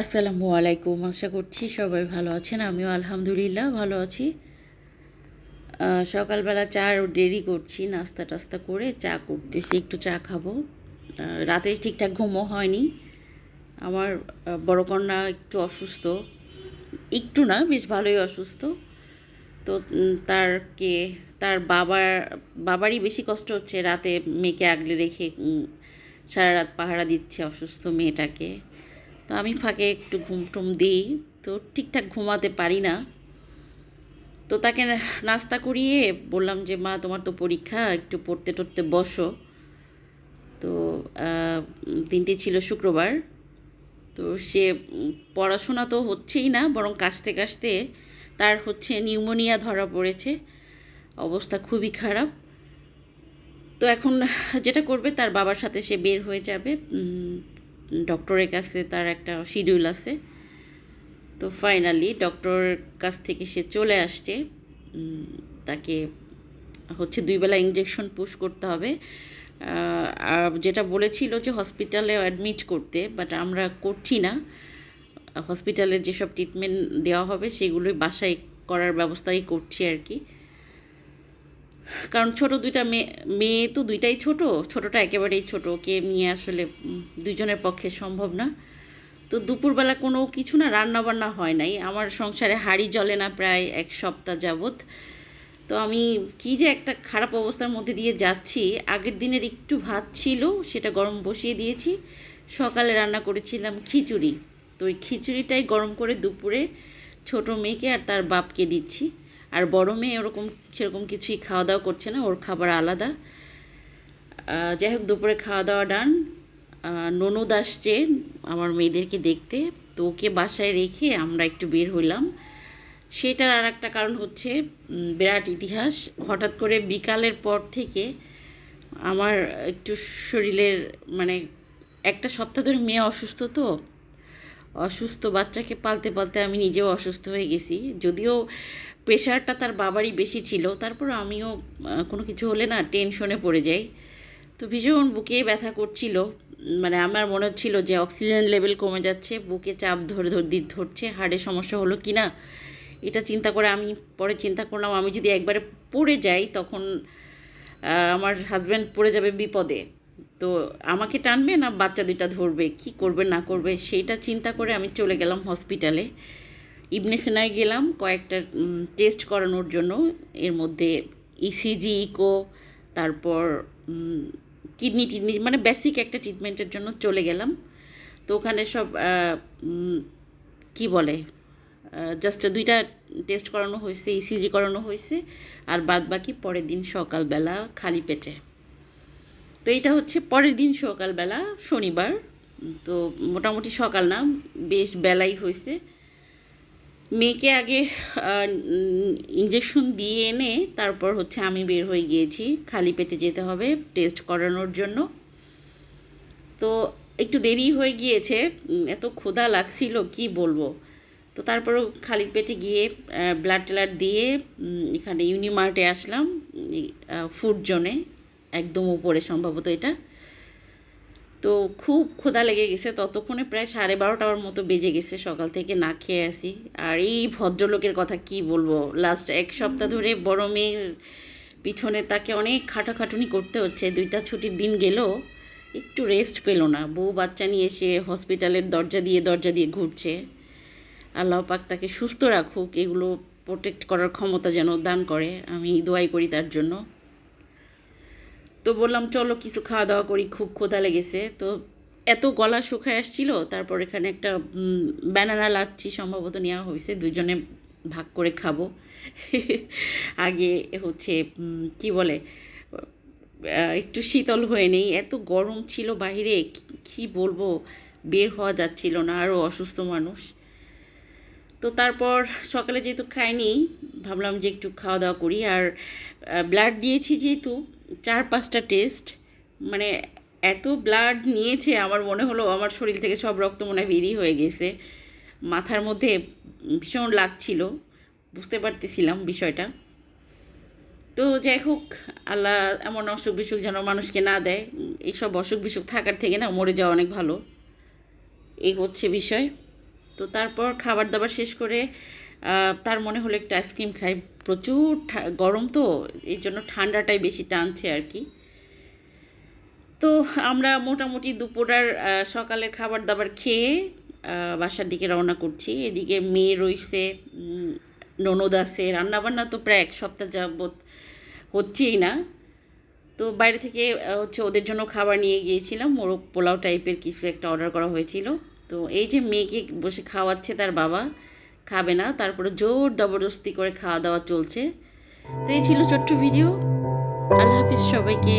আসসালামু আলাইকুম। আশা করছি সবাই ভালো আছেন। আমিও আলহামদুলিল্লাহ ভালো আছি। সকালবেলা চা আর দেরি করছি নাস্তা টাস্তা করে চা করতেছি একটু চা খাব। রাতে ঠিকঠাক ঘুমও হয়নি। আমার বড় কন্যা একটু অসুস্থ। একটু না বেশ ভালোই অসুস্থ। তো উম, তার কে তার বাবার বাবারই বেশি কষ্ট হচ্ছে। রাতে মেয়েকে আগলে রেখে সারা রাত পাহারা দিচ্ছে অসুস্থ মেয়েটাকে। তো আমি ফাঁকে একটু ঘুম টুম দিই, তো ঠিকঠাক ঘুমাতে পারি না। তো তাকে নাস্তা করিয়ে বললাম যে, মা, তোমার তো পরীক্ষা, একটু পড়তে টড়তে বসো। তো দিনটি ছিল শুক্রবার। তো সে পড়াশোনা তো হচ্ছেই না, বরং কাশতে কাশতে তার হচ্ছে নিউমোনিয়া ধরা পড়েছে। অবস্থা খুবই খারাপ। তো এখন যেটা করবে, তার বাবার সাথে সে বের হয়ে যাবে। ডক্টরের কাছে তার একটা শিডিউল আছে। তো ফাইনালি ডক্টরের কাছ থেকে সে চলে আসছে। তাকে হচ্ছে দুই বেলা ইঞ্জেকশন পুশ করতে হবে। আর যেটা বলেছিল যে হসপিটালে অ্যাডমিট করতে বাট আমরা করছি না। হসপিটালের যেসব ট্রিটমেন্ট দেওয়া হবে, সেগুলোই বাসায় করার ব্যবস্থাই করছি আর কি। কারণ ছোট দুইটা মেয়ে মেয়ে তো দুইটাই ছোট, ছোটটা একেবারেই ছোট, ওকে নিয়ে আসলে দুজনের পক্ষে সম্ভব না। তো দুপুরবেলা কোনো কিছু না রান্না বান্না হয় নাই। আমার সংসারে হাঁড়ি জ্বলে না প্রায় এক সপ্তাহ যাবৎ। তো আমি কি যে একটা খারাপ অবস্থার মধ্যে দিয়ে যাচ্ছি, আগের দিনের একটু ভাত ছিল, সেটা গরম বসিয়ে দিয়েছি। সকালে রান্না করেছিলাম খিচুড়ি। তো ওই খিচুড়িটাই গরম করে দুপুরে ছোট মেয়েকে আর তার বাপকে দিচ্ছি। আর বড় মেয়ে ওরকম সেরকম কিছুই খাওয়া দাওয়া করছে না, ওর খাবার আলাদা। যাই হোক, দুপুরে খাওয়া দাওয়া ডান ননদ আসছে আমার মেয়েদেরকে দেখতে। তো ওকে বাসায় রেখে আমরা একটু বের হইলাম। সেটার আর একটা কারণ হচ্ছে বিরাট ইতিহাস। হঠাৎ করে বিকালের পর থেকে আমার একটু শরীরের মানে একটা সপ্তাহ ধরে মেয়ে অসুস্থ তো। অসুস্থ বাচ্চাকে পালতে পালতে আমি নিজেও অসুস্থ হয়ে গেছি। যদিও প্রেশারটা তার বাবারই বেশি ছিল। তারপর আমিও কোনো কিছু হলে না টেনশনে পড়ে যাই। তো ভীষণ বুকে ব্যথা করছিল। মানে আমার মনে হচ্ছিল যে অক্সিজেন লেভেল কমে যাচ্ছে, বুকে চাপ ধরে ধরে ধরছে হার্টের সমস্যা হলো কি না, এটা চিন্তা করে আমি পরে চিন্তা করলাম, আমি যদি একবারে পড়ে যাই তখন আমার হাজব্যান্ড পড়ে যাবে বিপদে। তো আমাকে টানবে না বাচ্চা দুইটা ধরবে, কি করবে না করবে, সেইটা চিন্তা করে আমি চলে গেলাম হসপিটালে ইবনে সেনায় গেলাম, কয়েকটা টেস্ট করানোর জন্য। এর মধ্যে ইসিজি ইকো তারপর কিডনি টিডনি মানে বেসিক একটা ট্রিটমেন্টের জন্য চলে গেলাম। তো ওখানে সব কি বলে জাস্ট দুইটা টেস্ট করানো হয়েছে ইসিজি করানো হয়েছে, আর বাদ বাকি পরের দিন সকালবেলা খালি পেটে। তো এইটা হচ্ছে পরের দিন সকালবেলা, শনিবার। তো মোটামুটি সকাল না, বেশ বেলাই হয়েছে। মেয়েকে আগে ইঞ্জেকশন দিয়ে এনে তারপর হচ্ছে আমি বের হয়ে গিয়েছি। খালি পেটে যেতে হবে টেস্ট করানোর জন্য। তো একটু দেরি হয়ে গিয়েছে এত ক্ষুধা লাগছিল, কি বলব? তো তারপরেও খালি পেটে গিয়ে ব্লাড ট্যালাড দিয়ে এখানে ইউনিমার্টে আসলাম ফুড জোনে একদম উপরে সম্ভবত এটা। তো খুব ক্ষুধা লেগে গেছে। ততক্ষণে প্রায় সাড়ে বারোটার মতো বেজে গেছে। সকাল থেকে না খেয়ে আসি। আর এই ভদ্রলোকের কথা কি বলব? লাস্ট এক সপ্তাহ ধরে বড় মেয়ের পিছনে তাকে অনেক খাটাখাটুনি করতে হচ্ছে। দুইটা ছুটির দিন গেল একটু রেস্ট পেল না। বউ বাচ্চা নিয়ে এসে হসপিটালের দরজা দিয়ে দরজা দিয়ে ঘুরছে। আল্লাহ পাক তাকে সুস্থ রাখুক। এগুলো প্রোটেক্ট করার ক্ষমতা যেন দান করে। আমি দোয়াই করি তার জন্য। তো বললাম, চলো কিছু খাওয়া দাওয়া করি, খুব ক্ষুধা লেগেছে। তো এত গলা শুকায় আসছিল, তারপর এখানে একটা ব্যানানা লাচ্ছি সম্ভবত নেওয়া হয়েছে দুজনে ভাগ করে খাব। আগে হচ্ছে কি বলে একটু শীতল হয়ে নেই, এত গরম ছিল বাইরে, কি- কি বলব, বের হওয়া যাচ্ছিল না আরও অসুস্থ মানুষ। তো তারপর সকালে যেহেতু খাইনি, ভাবলাম যে একটু খাওয়া দাওয়া করি, আর ব্লাড দিয়েছি যেহেতু চার পাঁচটা টেস্ট মানে এত ব্লাড নিয়েছে, আমার মনে হলো আমার শরীর থেকে সব রক্ত মনে হয় বেরিয়ে হয়ে গেছে। মাথার মধ্যে ভীষণ লাগছিল, বুঝতে পারতেছিলাম বিষয়টা। তো যাই হোক, আল্লাহ এমন অসুখ বিসুখ যেন মানুষকে না দেয়, এইসব অসুখ বিসুখ থাকার থেকে না মরে যাওয়া অনেক ভালো। এই হচ্ছে বিষয়। তো তারপর খাবার দাবার শেষ করে তার মনে হলো একটু আইসক্রিম খাই। প্রচুর গরম তো, এই জন্য ঠান্ডাটাই বেশি টানছে আর কি। তো আমরা মোটামুটি দুপুরের সকালের খাবার দাবার খেয়ে বাসার দিকে রওনা করছি। এদিকে মেয়ে রইছে ননদ আছে। রান্নাবান্না তো প্রায় এক সপ্তাহ যাবৎ হচ্ছেই না। তো বাইরে থেকে হচ্ছে ওদের জন্য খাবার নিয়ে গিয়েছিলাম। মোরগ পোলাও টাইপের কিছু একটা অর্ডার করা হয়েছিল। তো এই যে মেয়েকে বসে খাওয়াচ্ছে তার বাবা খাবে না, তারপরে জোর জবরদস্তি করে খাওয়া দাওয়া চলছে। তো এই ছিল ছোট্ট ভিডিও আল্লাহ হাফিজ সবাইকে